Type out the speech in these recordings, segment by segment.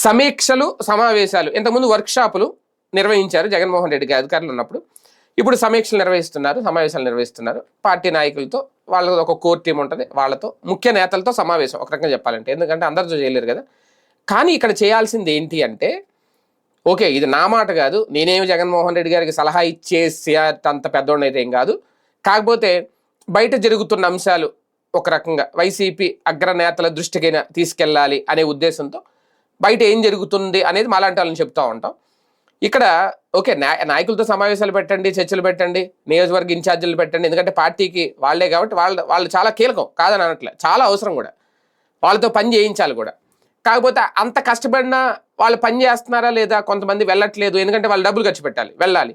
సమీక్షలు సమావేశాలు. ఇంతకుముందు వర్క్షాపులు నిర్వహించారు జగన్మోహన్ రెడ్డి గారి అధికారులు ఉన్నప్పుడు. ఇప్పుడు సమీక్షలు నిర్వహిస్తున్నారు సమావేశాలు నిర్వహిస్తున్నారు. పార్టీ నాయకులతో వాళ్ళ ఒక కోర్ టీం ఉంటుంది వాళ్ళతో ముఖ్య నేతలతో సమావేశం ఒక రకంగా చెప్పాలంటే. ఎందుకంటే అందరితో చేయలేరు కదా. కానీ ఇక్కడ చేయాల్సింది ఏంటి అంటే ఓకే ఇది నా మాట కాదు నేనేమి జగన్మోహన్ రెడ్డి గారికి సలహా ఇచ్చేసి అంత పెద్దోడిని అయితే ఏం కాదు. కాకపోతే బయట జరుగుతున్న అంశాలు ఒక రకంగా వైసీపీ అగ్రనేతల దృష్టికైనా తీసుకెళ్ళాలి అనే ఉద్దేశంతో బయట ఏం జరుగుతుంది అనేది మాలాంటి వాళ్ళని చెప్తూ ఉంటాం. ఇక్కడ ఓకే నాయ నాయకులతో సమావేశాలు పెట్టండి చర్చలు పెట్టండి నియోజకవర్గ ఇన్ఛార్జీలు పెట్టండి ఎందుకంటే పార్టీకి వాళ్ళే కాబట్టి వాళ్ళ వాళ్ళు చాలా కీలకం కాదని అనట్లే చాలా అవసరం కూడా. వాళ్ళతో పని చేయించాలి కూడా. కాకపోతే అంత కష్టపడినా వాళ్ళు పని చేస్తున్నారా లేదా కొంతమంది వెళ్ళట్లేదు ఎందుకంటే వాళ్ళు డబ్బులు ఖర్చు పెట్టాలి వెళ్ళాలి.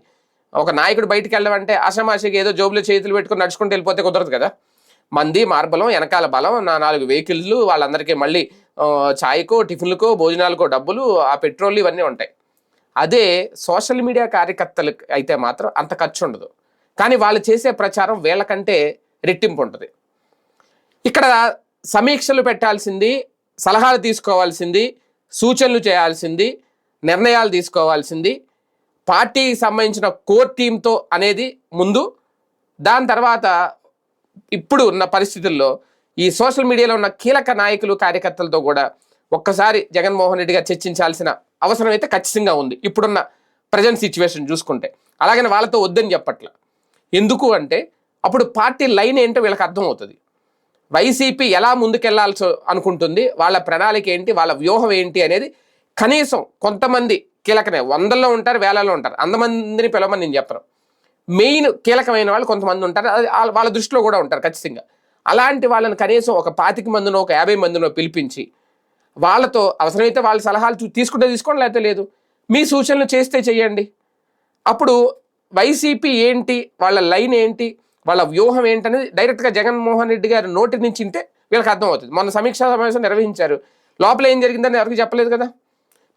ఒక నాయకుడు బయటికి వెళ్ళమంటే అసమాషికి ఏదో జోబులో చేతులు పెట్టుకుని నడుచుకుంటూ వెళ్ళిపోతే కుదరదు కదా. మంది మార్బలం వెనకాల బలం నా నాలుగు వెహికల్లు వాళ్ళందరికీ మళ్ళీ చాయ్కో ఛాయ్కో టిఫిన్లకో భోజనాలకో డబ్బులు ఆ పెట్రోల్ ఇవన్నీ ఉంటాయి. అదే సోషల్ మీడియా కార్యకర్తలకు అయితే మాత్రం అంత ఖర్చు ఉండదు. కానీ వాళ్ళు చేసే ప్రచారం వీళ్ళకంటే రెట్టింపు ఉంటుంది. ఇక్కడ సమీక్షలు పెట్టాల్సింది సలహాలు తీసుకోవాల్సింది సూచనలు చేయాల్సింది నిర్ణయాలు తీసుకోవాల్సింది పార్టీకి సంబంధించిన కోర్ టీంతో అనేది ముందు దాని తర్వాత ఇప్పుడు ఉన్న పరిస్థితుల్లో ఈ సోషల్ మీడియాలో ఉన్న కీలక నాయకులు కార్యకర్తలతో కూడా ఒక్కసారి జగన్మోహన్ రెడ్డి గారు చర్చించాల్సిన అవసరం అయితే ఖచ్చితంగా ఉంది. ఇప్పుడున్న ప్రజెంట్ సిచ్యువేషన్ చూసుకుంటే. అలాగని వాళ్ళతో వద్దని చెప్పట్ల. ఎందుకు అంటే అప్పుడు పార్టీ లైన్ ఏంటో వీళ్ళకి అర్థమవుతుంది. వైసీపీ ఎలా ముందుకెళ్ళాల్సి అనుకుంటుంది? వాళ్ళ ప్రణాళిక ఏంటి? వాళ్ళ వ్యూహం ఏంటి అనేది కనీసం కొంతమంది కీలకనే వందల్లో ఉంటారు వేలలో ఉంటారు. అంతమందిని పిలవమని నేను చెప్పను మెయిన్ కీలకమైన వాళ్ళు కొంతమంది ఉంటారు. అది వాళ్ళ- వాళ్ళ దృష్టిలో కూడా ఉంటారు ఖచ్చితంగా. అలాంటి వాళ్ళని కనీసం ఒక పాతిక మందినో ఒక యాభై మందినో పిలిపించి వాళ్ళతో అవసరమైతే వాళ్ళ సలహాలు చూ- తీసుకుంటే తీసుకోండి లేకపోతే లేదు. మీ సూచనలు చేస్తే చేయండి. అప్పుడు వైసీపీ ఏంటి వాళ్ళ లైన్ ఏంటి వాళ్ళ వ్యూహం ఏంటనేది డైరెక్ట్గా జగన్మోహన్ రెడ్డి గారు నోటి నుంచి ఉంటే వీళ్ళకి అర్థమవుతుంది. మొన్న సమీక్షా సమావేశం నిర్వహించారు. లోపల ఏం జరిగిందని ఎవరికి చెప్పలేదు కదా?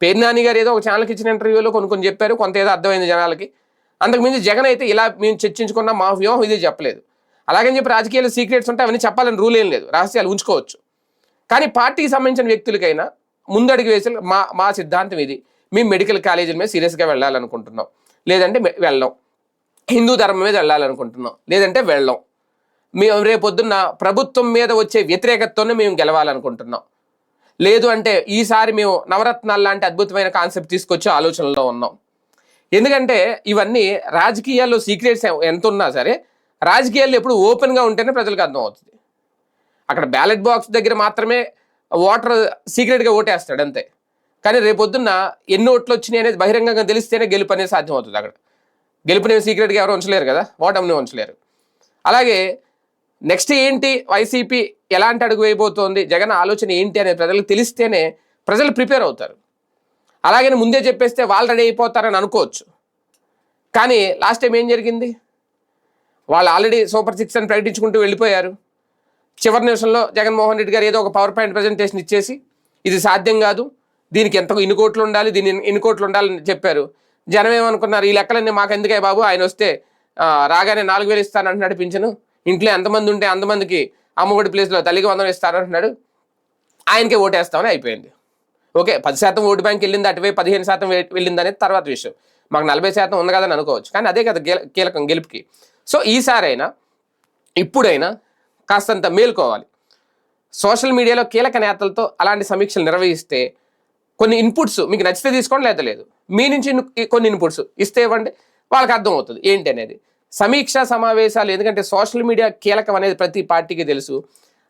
పేర్నాని గారు ఏదో ఒక ఛానల్కి ఇచ్చిన ఇంటర్వ్యూలో కొన్ని కొన్ని చెప్పారు. కొంత ఏదో అర్థమైంది జనాలకి. అంతకుమించి జగన్ అయితే ఇలా మేము చర్చించుకున్న మా వ్యూహం ఇదే చెప్పలేదు. అలాగని చెప్పి రాజకీయాలు సీక్రెట్స్ ఉంటే అవన్నీ చెప్పాలని రూల్ ఏం లేదు. రహస్యాలు ఉంచుకోవచ్చు. కానీ పార్టీకి సంబంధించిన వ్యక్తులకైనా ముందడుగు వేసి మా మా సిద్ధాంతం ఇది. మేము మెడికల్ కాలేజీల మీద సీరియస్గా వెళ్ళాలనుకుంటున్నాం. లేదంటే వెళ్ళాం వెళ్ళం. హిందూ ధర్మం మీద వెళ్ళాలనుకుంటున్నాం. లేదంటే వెళ్ళం. మేము రేపొద్దున్న ప్రభుత్వం మీద వచ్చే వ్యతిరేకతతోనే మేము గెలవాలనుకుంటున్నాం. లేదు అంటే ఈసారి మేము నవరత్నాలు లాంటి అద్భుతమైన కాన్సెప్ట్ తీసుకొచ్చే ఆలోచనలో ఉన్నాం. ఎందుకంటే ఇవన్నీ రాజకీయాల్లో సీక్రెట్స్ ఎంత ఉన్నా సరే రాజకీయాల్లో ఎప్పుడు ఓపెన్గా ఉంటేనే ప్రజలకు అర్థం అవుతుంది అక్కడ బ్యాలెట్ బాక్స్ దగ్గర మాత్రమే ఓటర్ సీక్రెట్గా ఓటేస్తాడు అంతే. కానీ రేపొద్దున్న ఎన్ని ఓట్లు వచ్చినాయి అనేది బహిరంగంగా తెలిస్తేనే గెలుపు అనేది సాధ్యం అవుతుంది అక్కడ. గెలుపుని సీక్రెట్గా ఎవరు ఉంచలేరు కదా ఓటమిని ఉంచలేరు. అలాగే నెక్స్ట్ ఏంటి వైసీపీ ఎలాంటి అడుగు వేయబోతోంది జగన్ ఆలోచన ఏంటి అనేది ప్రజలకు తెలిస్తేనే ప్రజలు ప్రిపేర్ అవుతారు. అలాగని ముందే చెప్పేస్తే వాళ్ళు రెడీ అయిపోతారని అనుకోవచ్చు. కానీ లాస్ట్ టైం ఏం జరిగింది? వాళ్ళు ఆల్రెడీ సూపర్ సిక్స్ అని ప్రకటించుకుంటూ వెళ్ళిపోయారు. చివరి నిమిషంలో జగన్మోహన్ రెడ్డి గారు ఏదో ఒక పవర్ పాయింట్ ప్రజెంటేషన్ ఇచ్చేసి ఇది సాధ్యం కాదు దీనికి ఎంత ఇన్ని కోట్లు ఉండాలి దీని ఇన్ని కోట్లు ఉండాలని చెప్పారు. జనం ఏమనుకున్నారు ఈ లెక్కలన్నీ మాకు ఎందుకే బాబు? ఆయన వస్తే రాగానే నాలుగు వేలు ఇస్తానంటున్నాడు పింఛను. ఇంట్లో ఎంతమంది ఉంటే అంతమందికి అమ్మఒడి ప్లేస్లో తల్లికి వందనం ఇస్తానంటున్నాడు ఆయనకే ఓటేస్తామని అయిపోయింది. ఓకే పది శాతం ఓటు బ్యాంక్ వెళ్ళింది అటువైపు పదిహేను శాతం వెళ్ళింది అనేది తర్వాత విషయం. మాకు నలభై శాతం ఉంది కదని అనుకోవచ్చు. కానీ అదే కదా కీలకం గెలుపుకి. సో ఈసారైనా ఇప్పుడైనా కాస్తంత మేల్కోవాలి. సోషల్ మీడియాలో కీలక నేతలతో అలాంటి సమీక్షలు నిర్వహిస్తే కొన్ని ఇన్పుట్స్ మీకు నచ్చితే తీసుకోండి లేదా లేదు. మీ నుంచి కొన్ని ఇన్పుట్స్ ఇస్తే ఇవ్వండి వాళ్ళకి అర్థం అవుతుంది ఏంటి అనేది. సమీక్షా సమావేశాలు ఎందుకంటే సోషల్ మీడియా కీలకం అనేది ప్రతి పార్టీకి తెలుసు.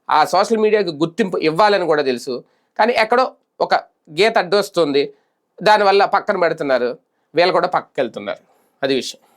ఆ సోషల్ మీడియాకి గుర్తింపు ఇవ్వాలని కూడా తెలుసు. కానీ ఎక్కడో ఒక గీత అడ్డొస్తుంది. దానివల్ల పక్కన పెడుతున్నారు. వీళ్ళు కూడా పక్కకి వెళ్తున్నారు అది విషయం.